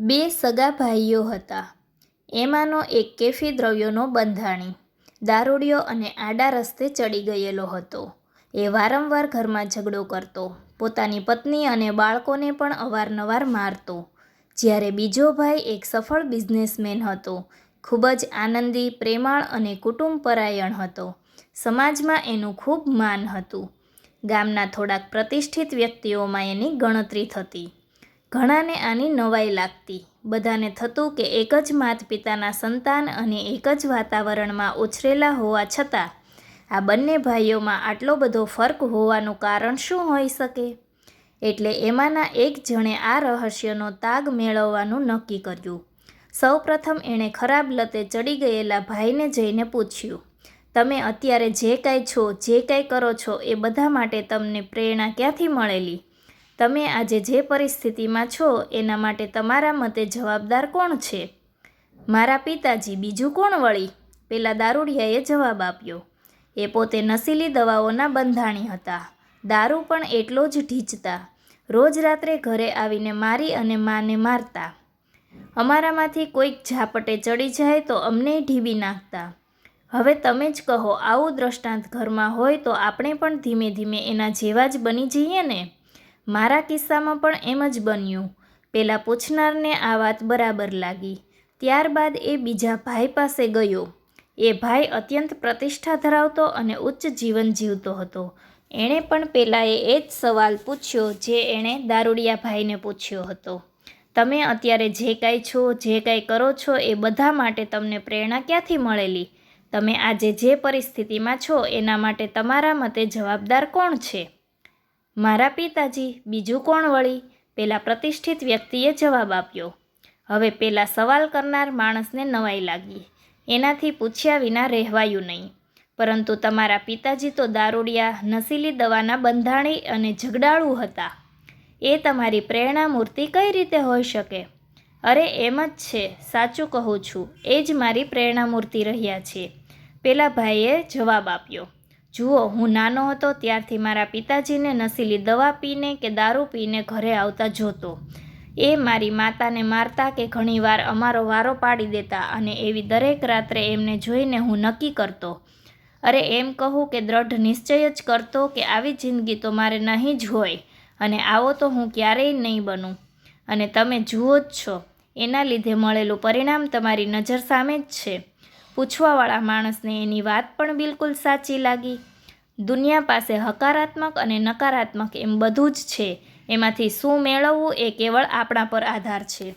બે સગા ભાઈઓ હતા. એમાંનો એક કેફી દ્રવ્યોનો બંધાણી. દારૂડિયો અને આડા રસ્તે ચડી ગયેલો હતો. એ વારંવાર ઘરમાં ઝઘડો કરતો. પોતાની પત્ની અને બાળકોને પણ અવારનવાર મારતો. જ્યારે બીજો ભાઈ એક સફળ બિઝનેસમેન હતો, ખૂબ જ આનંદી, પ્રેમાળ અને કુટુંબપરાયણ હતો. સમાજમાં એનું ખૂબ માન હતું. ગામના થોડાક પ્રતિષ્ઠિત વ્યક્તિઓમાં એની ગણતરી થતી. ઘણાને આની નવાઈ લાગતી. બધાને થતું કે એક જ માત પિતાના સંતાન અને એક જ વાતાવરણમાં ઉછરેલા હોવા છતાં, આ બંને ભાઈઓમાં આટલો બધો ફર્ક હોવાનું કારણ શું હોઈ શકે? એટલે એમાંના એક જણે આ રહસ્યનો તાગ મેળવવાનું નક્કી કર્યું. સૌપ્રથમ એણે ખરાબ લતે ચડી ગયેલા ભાઈને જઈને પૂછ્યું, તમે અત્યારે જે કાંઈ છો, જે કાંઈ કરો છો, એ બધા માટે તમને પ્રેરણા ક્યાંથી મળેલી? તમે આજે જે પરિસ્થિતિમાં છો એના માટે તમારા મતે જવાબદાર કોણ છે? મારા પિતાજી બીજું કોણ વળી? પેલા દારૂડિયાએ જવાબ આપ્યો. એ પોતે નશીલી દવાઓના બંધાણી હતા. દારૂ પણ એટલો જ ઢીંચતા. રોજ રાત્રે ઘરે આવીને મારી અને માને મારતા. અમારામાંથી કોઈક ઝાપટે ચડી જાય તો અમને ઢીબી નાખતા. હવે તમે જ કહો, આવું દ્રષ્ટાંત ઘરમાં હોય તો આપણે પણ ધીમે ધીમે એના જેવા જ બની જઈએ ને? મારા કિસ્સામાં પણ એમ જ બન્યું. પેલા પૂછનારને આ વાત બરાબર લાગી. ત્યારબાદ એ બીજા ભાઈ પાસે ગયો. એ ભાઈ અત્યંત પ્રતિષ્ઠા ધરાવતો અને ઉચ્ચ જીવન જીવતો હતો. એણે પણ પેલાએ એ જ સવાલ પૂછ્યો જે એણે દારૂડિયા ભાઈને પૂછ્યો હતો. તમે અત્યારે જે કાંઈ છો, જે કાંઈ કરો છો એ બધા માટે તમને પ્રેરણા ક્યાંથી મળેલી? તમે આજે જે પરિસ્થિતિમાં છો એના માટે તમારા મતે જવાબદાર કોણ છે? મારા પિતાજી બીજું કોણ વળી? પેલા પ્રતિષ્ઠિત વ્યક્તિએ જવાબ આપ્યો. હવે પેલા સવાલ કરનાર માણસને નવાઈ લાગી. એનાથી પૂછ્યા વિના રહેવાયું નહીં. પરંતુ તમારા પિતાજી તો દારૂડિયા નશીલી દવાના બંધાણી અને ઝઘડાળુ હતા. એ તમારી પ્રેરણા મૂર્તિ કઈ રીતે હોઈ શકે? અરે એમ જ છે, સાચું કહું છું, એ જ મારી પ્રેરણા મૂર્તિ રહ્યા છે. પેલા ભાઈએ જવાબ આપ્યો. જુઓ, હું નાનો હતો ત્યારથી મારા પિતાજીને નશીલી દવા પીને કે દારૂ પીને ઘરે આવતા જોતો. એ મારી માતાને મારતા કે ઘણીવાર અમારો વારો પાડી દેતા અને એવી દરેક રાત્રે એમને જોઈને હું નક્કી કરતો. અરે, એમ કહું કે દ્રઢ નિશ્ચય જ કરતો કે આવી જિંદગી તો મારે નહીં જ હોય અને આવો તો હું ક્યારેય નહીં બનું. અને તમે જુઓ જ છો, એના લીધે મળેલું પરિણામ તમારી નજર સામે જ છે. પૂછવાવાળા માણસને એની વાત પણ બિલકુલ સાચી લાગી. દુનિયા પાસે હકારાત્મક અને નકારાત્મક એમ બધું જ છે. એમાંથી શું મેળવવું એ કેવળ આપણા પર આધાર છે.